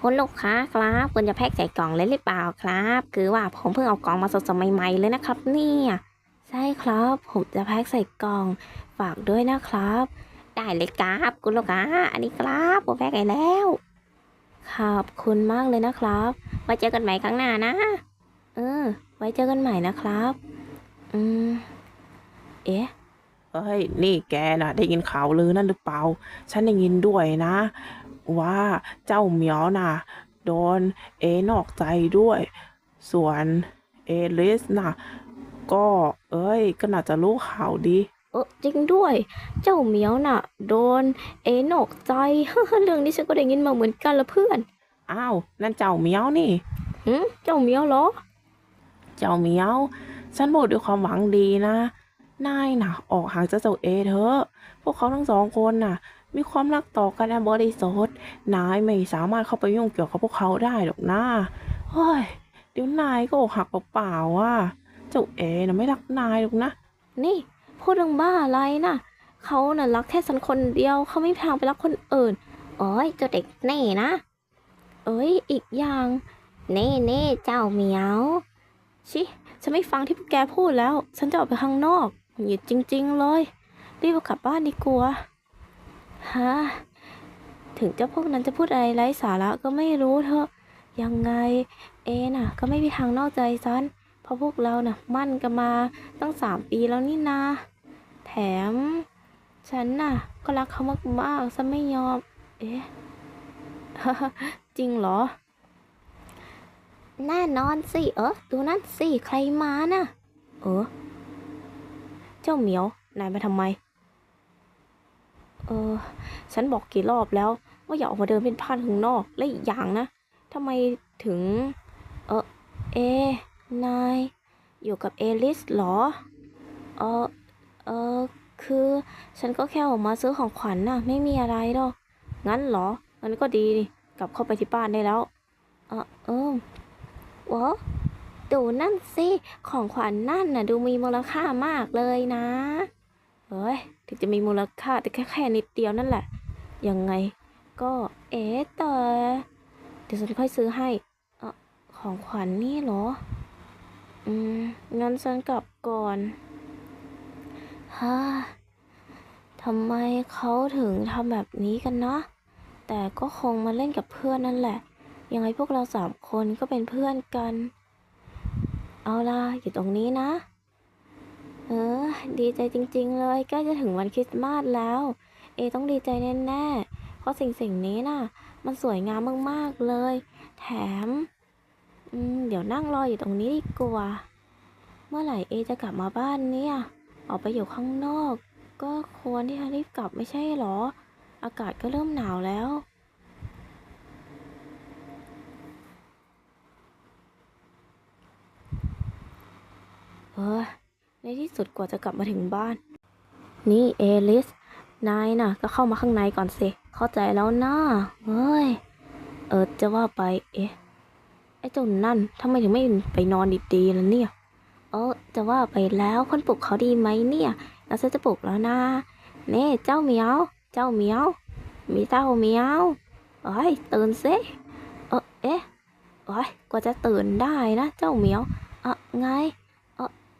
คุณลูกค้าครับคุณจะแพ็คใส่กล่องเลยหรือเปล่าครับ คือว่าผมเพิ่งเอากล่องมาสดๆใหม่ๆเลยนะครับ เนี่ยใช่ครับผมจะแพ็คใส่กล่องฝากด้วยนะครับ ได้เลยครับคุณลูกค้า อันนี้ครับผมแพ็คให้แล้วขอบคุณมากเลยนะครับ ไว้เจอกันใหม่ครั้งหน้านะ เออ ไว้เจอกันใหม่นะครับ อืม เอ๊ะเอ้ย นี่แกน่ะ ได้ยินข่าวลือนั่นหรือเปล่า ฉันได้ยินด้วยนะ ว่าเจ้าเหมียวน่ะ โดนเอนอกใจด้วย ส่วนเอลิสน่ะ ก็เอ้ย ก็น่าจะรู้ข่าวดี เออจริงด้วย เจ้าเหมียวน่ะ โดนเอนอกใจ เรื่องนี้ฉันก็ได้ยินมาเหมือนกันละเพื่อน อ้าว นั่นเจ้าเหมียวนี่หืมเจ้าเหมียวเหรอ เจ้าเหมียว ฉันบอกด้วยความหวังดีนะ นายน่ะ ออกห่างจากเจ้าเอเถอะ พวกเขาทั้งสองคนน่ะ มีความรักต่อกันอันบริสุทธิ์นายไม่สามารถเข้าไปยุ่งเกี่ยวกับพวกเขาได้หรอกนะเฮ้ยเดี๋ยวนายก็อกหักเปล่าๆอะเจ้าเอ๋น่ะไม่รักนายหรอกนะ นี่พูดเรื่องบ้าอะไรน่ะเขาน่ะรักแค่ฉันคนเดียวเขาไม่ทางไปรักคนอื่นโอ้ยเจ้าเด็กแน่นะ เอ้ยอีกอย่างเน่เน่เจ้าเหมียวชิฉันไม่ฟังที่พวกแกพูดแล้ว ฉันจะออกไปข้างนอกหยิดจริง ๆ เลย รีบกลับบ้านดีกว่า ฮะถึงเจ้าพวกนั้นจะพูดอะไรไร้สาระก็ไม่รู้เถอะ ยังไง เอน่ะ ก็ไม่มีทางนอกใจฉันเพราะพวกเราน่ะมั่นกันมาตั้งสามปีแล้วนี่นา แถม ฉันน่ะ ก็รักเขามากๆฉันไม่ยอม เอ๊ะจริงเหรอ แน่นอนสิ เออดูนั่นสิ ใครมาน่ะ เออ เจ้าเหมียวนายมาทำไม เออ ฉันบอกกี่รอบแล้ว ว่าอย่าออกมาเดินเป็นพล่านข้างนอก และอีกอย่างนะทำไมถึง เออเอนาย อยู่กับเอลิสเหรอ เออเออคือฉันก็แค่ออกมาซื้อของขวัญน่ะ ไม่มีอะไรหรอก งั้นเหรอ งั้นก็ดีกลับเข้าไปที่บ้านได้แล้ว เออเออวะดูนั่นสิ ของขวัญนั่นน่ะ ดูมีมูลค่ามากเลยนะ เฮ้ยถึงจะมีมูลค่าแต่แค่แค่นิดเดียวนั่นแหละ ยังไง ก็เอ๊แต่เดี๋ยวฉันค่อยซื้อให้อของขวัญนี่เหรอ อืม งั้นฉันกลับก่อนฮ่าทำไมเขาถึงทำแบบนี้กันนะ แต่ก็คงมาเล่นกับเพื่อนนั่นแหละ ยังไงพวกเราสามคนก็เป็นเพื่อนกัน เอาล่ะ อยู่ตรงนี้นะ เออ ดีใจจริง ๆ เลยใกล้จะถึงวันคริสต์มาสแล้ว เอต้องดีใจแน่ๆเพราะสิ่งสิ่งนี้น่ะ มันสวยงามมากๆเลย แถมอืมเดี๋ยวนั่งรออยู่ตรงนี้ดีกว่า เมื่อไหร่เอจะกลับมาบ้านเนี่ย ออกไปอยู่ข้างนอก ก็ควรที่จะรีบกลับไม่ใช่หรอ อากาศก็เริ่มหนาวแล้วเออ ในที่สุดกว่าจะกลับมาถึงบ้าน นี่เอลิส นายน่ะ ก็เข้ามาข้างในก่อนสิ เข้าใจแล้วนะเฮ้ย เออจะว่าไป เอ๊ะ ไอ้เจ้านั่นทำไมถึงไม่ไปนอนดีๆล่ะเนี่ย เออจะว่าไปแล้วคนปลุกเขาดีไหมเนี่ยเราจะปลุกแล้วนะเน่เจ้าเหมียว เจ้าเหมียว มีเจ้าเหมียวเอ้ยตื่นสิเออเอ๊ะเอ้ยกว่าจะตื่นได้นะ เจ้าเหมียวเออไง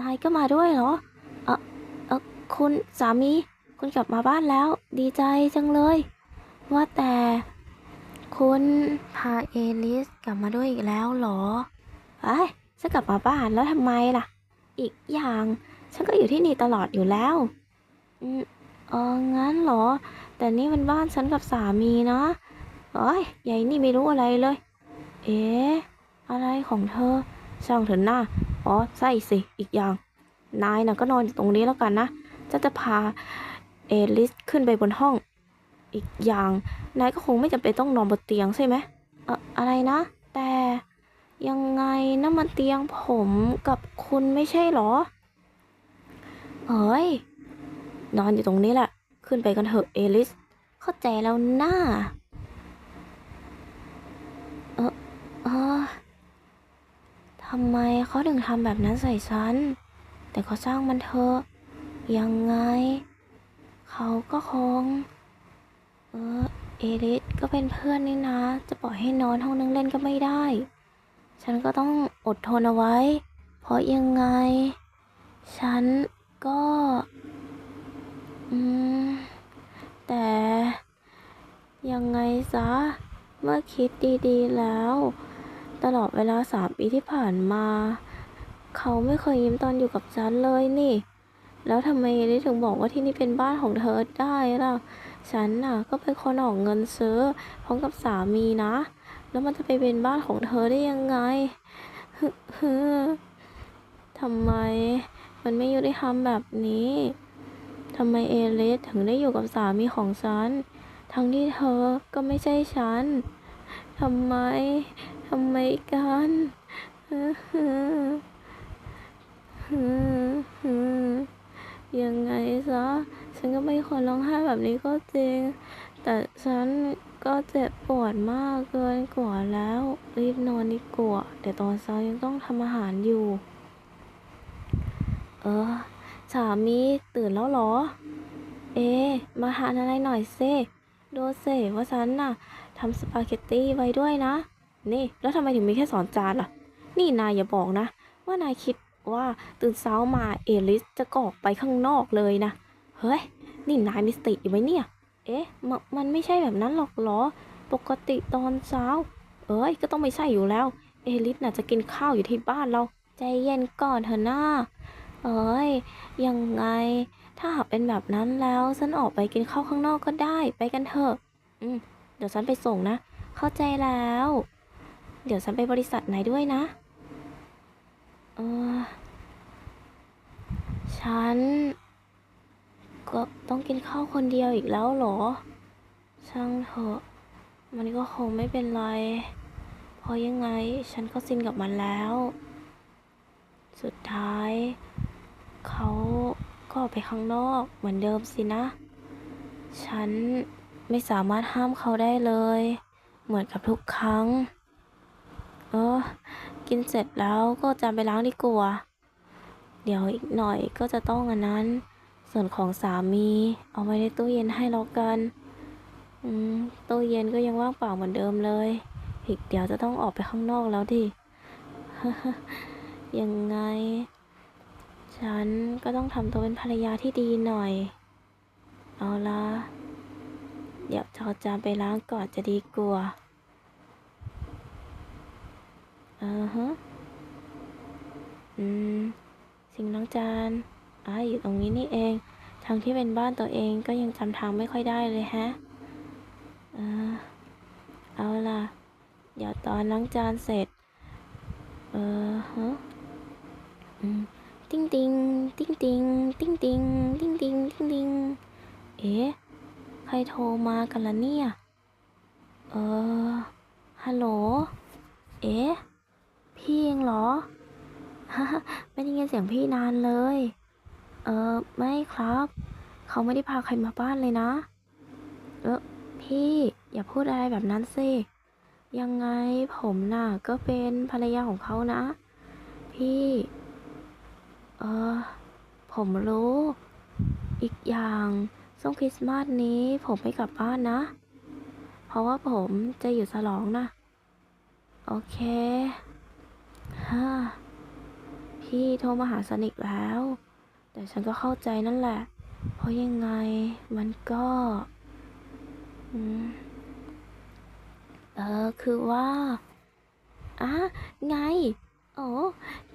นายก็มาด้วยเหรอ เออเออคุณสามี คุณกลับมาบ้านแล้ว ดีใจจังเลย ว่าแต่ คุณพาเอลิสกลับมาด้วยอีกแล้วเหรอเอ้ยฉันกลับมาบ้านแล้วทำไมล่ะ อีกอย่าง ฉันก็อยู่ที่นี่ตลอดอยู่แล้ว อืมเอองั้นเหรอ แต่นี่มันบ้านฉันกับสามีนะเอ้ยยายนี่ไม่รู้อะไรเลย เอ๊ะ อะไรของเธอ ช่างเถอะหน้า อ๋อใช่สิอีกอย่าง นายน่ะก็นอนอยู่ตรงนี้แล้วกันนะฉันจะพาเอลิสขึ้นไปบนห้อง อีกอย่าง นายก็คงไม่จำเป็นต้องนอนบนเตียงใช่ไหมเอออะไรนะ แต่ยังไงนะมันเตียงผมกับคุณไม่ใช่เหรอเฮ้ยนอนอยู่ตรงนี้แหละ ขึ้นไปกันเถอะเอลิส เข้าใจแล้วนะ่าเออำไมเขาถึงทำแบบนั้นใส่ฉัน แต่ก็ช่างมันเถอะ ยังไง เขาก็คง เออ เอริสก็เป็นเพื่อนนี่นะ จะปล่อยให้นอนห้องนั่งเล่นก็ไม่ได้ ฉันก็ต้องอดทนเอาไว้ เพราะยังไง ฉันก็ อืม แต่ยังไงซะ เมื่อคิดดีๆแล้ว ตลอดเวลาสามปีที่ผ่านมา เขาไม่เคยยิ้มตอนอยู่กับฉันเลยนี่ แล้วทำไมได้ถึงบอกว่าที่นี่เป็นบ้านของเธอได้ล่ะ ฉันน่ะก็เป็นคนออกเงินซื้อพร้อมกับสามีนะ แล้วมันจะไปเป็นบ้านของเธอได้ยังไงฮึฮทำไมมันไม่ยุติธรรมแบบนี้ทำไมเอเลสถึงได้อยู่กับสามีของฉัน ทั้งที่เธอก็ไม่ใช่ฉันทำไมำไมกันยังไงซะ ฉันก็ไม่ควรร้องไห้แบบนี้ก็จริง แต่ฉันก็เจ็บปวดมากเกินกว่าแล้ว รีบนอนดีกว่าเดี๋ยวตอนเช้ายังต้องทำอาหารอยู่ เออสามีตื่นแล้วเหรอ เอ มาทานอะไรหน่อยเซดูเซว่าฉันน่ะทำสปาเกตตี้ไว้ด้วยนะ นี่ แล้วทำไมถึงมีแค่สอนจานล่ะ นี่นายอย่าบอกนะ ว่านายคิดว่าตื่นเช้ามาเอลิสจะกออกไปข้างนอกเลยนะ เฮ้ย นี่นายมีสติอยู่ไหมเนี่ย เอ๊ะมมันไม่ใช่แบบนั้นหรอกเหรอ ปกติตอนเช้า เอ้ย ก็ต้องไม่ใช่อยู่แล้ว เอลิสน่ะจะกินข้าวอยู่ที่บ้านเรา ใจเย็นก่อนเถอะน้าเอ้ย ยังไง ถ้าหากเป็นแบบนั้นแล้วฉันออกไปกินข้าวข้างนอกก็ได้ ไปกันเถอะ อืม เดี๋ยวฉันไปส่งนะ เข้าใจแล้ว เดี๋ยวฉันไปบริษัทไหนด้วยนะ เออ ฉัน ก็ต้องกินข้าวคนเดียวอีกแล้วเหรอ ช่างเถอะ มันก็คงไม่เป็นไร เพราะยังไงฉันก็ซินกับมันแล้ว สุดท้าย เขาก็ออกไปข้างนอกเหมือนเดิมสินะ ฉันไม่สามารถห้ามเขาได้เลย เหมือนกับทุกครั้ง ออ กินเสร็จแล้วก็จำไปล้างดีกว่า เดี๋ยวอีกหน่อยก็จะต้องอันนั้น ส่วนของสามีเอาไว้ในตู้เย็นให้แล้วกัน อืม ตู้เย็นก็ยังว่างเปล่าเหมือนเดิมเลย อีกเดี๋ยวจะต้องออกไปข้างนอกแล้วดิยังไง ฉันก็ต้องทำตัวเป็นภรรยาที่ดีหน่อย เอาละเดี๋ยวจอจานไปล้างก่อนจะดีกว่า อือฮะ อืม สิ่งล้างจานอ่าอยู่ตรงนี้นี่เอง ทางที่เป็นบ้านตัวเองก็ยังจำทางไม่ค่อยได้เลยฮะเออเอาล่ะ เดี๋ยวตอนล้างจานเสร็จ เออฮะ อืม ติ้งติงติ้งติงติ้งติงติ้งติงติ้งติงเอ๊ะ ใครโทรมากันล่ะเนี่ย เออ ฮัลโหล เอ๊ะ พี่เองเหรอ ไม่ได้ยินเสียงพี่นานเลย เออไม่ครับ เขาไม่ได้พาใครมาบ้านเลยนะ เออพี่อย่าพูดอะไรแบบนั้นสิ ยังไงผมน่ะก็เป็นภรรยาของเขานะ พี่ เออผมรู้ อีกอย่างช่วงคริสต์มาสนี้ผมไม่กลับบ้านนะ เพราะว่าผมจะอยู่ฉลองนะ โอเค ฮ่าพี่โทรมาหาสนิกแล้ว แต่ฉันก็เข้าใจนั่นแหละ เพราะยังไงมันก็อืมเออ คือว่าอะไง โอ้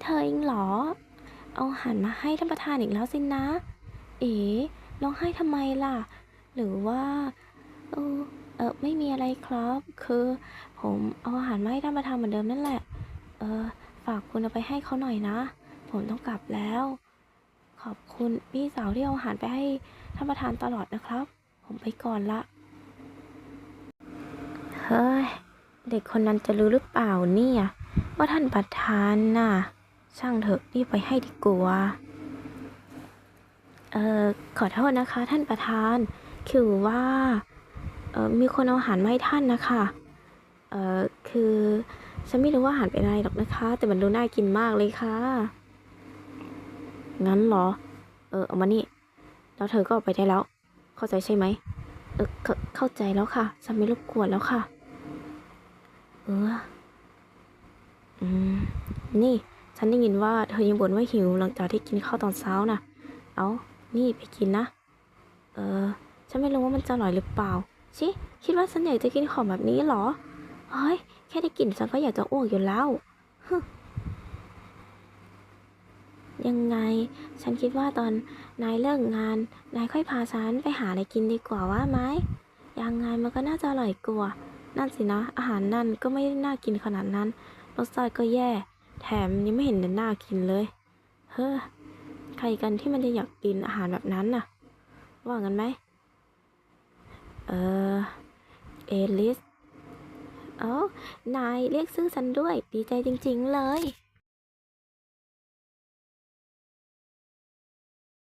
เธอเองเหรอเอาอาหันมาให้ท่านประธานอีกแล้วสินะ เอ๋ร้องไห้ทำไมล่ะ หรือว่าเออเออไม่มีอะไรครับ คือ ผมเอาอาหารมาให้ท่านประธานเหมือนเดิมนั่นแหละ เออากคุณเอาไปให้เขาหน่อยนะ ผมต้องกลับแล้ว ขอบคุณพี่สาวที่เอาอาหารไปให้ท่านประธานตลอดนะครับ ผมไปก่อนละ เฮ้ย เด็กคนนั้นจะรู้หรือเปล่าเนี่ย ว่าท่านประธานน่ะ ช่างเถอะรีบไปให้ดีกว่าเอ่อขอโทษนะคะ ท่านประธาน คือว่าเอ่อมีคนเอาอาหารมาให้ท่านนะคะ เอ่อคือ ฉันไม่รู้ว่าอาหารเป็นอะไรหรอกนะคะ แต่มันดูน่ากินมากเลยค่ะ งั้นเหรอ เออเอามานี่ แล้วเธอก็ออกไปได้แล้ว เข้าใจใช่ไหม เอเขเข้าใจแล้วค่ะ ฉันไม่รบกวนแล้วค่ะ เออ อืม นี่ ฉันได้ยินว่าเธอยังบ่นว่าหิวหลังจากที่กินข้าวตอนเช้าน่ะ เอานี่ไปกินนะ เออ ฉันไม่รู้ว่ามันจะอร่อยหรือเปล่า ชิ คิดว่าฉันอยากจะกินของแบบนี้เหรอ เฮ้ย แค่ได้กลิ่นฉันก็อยากจะอ้วกอยู่แล้ว ยังไง ฉันคิดว่าตอนนายเลิกงาน นายค่อยพาฉันไปหาอะไรกินดีกว่าว่าไหมยังไงมันก็น่าจะอร่อยกว่า นั่นสินะ อาหารนั่นก็ไม่ได้น่ากินขนาดนั้น รสชาติก็แย่ แถมยังไม่เห็นจะน่ากินเลย เฮ้อ ใครกันที่มันจะอยากกินอาหารแบบนั้นน่ะ ว่างั้นไหม เออ เอลิส อ๋อ นายเรียกชื่อฉันด้วย ดีใจจริง ๆ เลย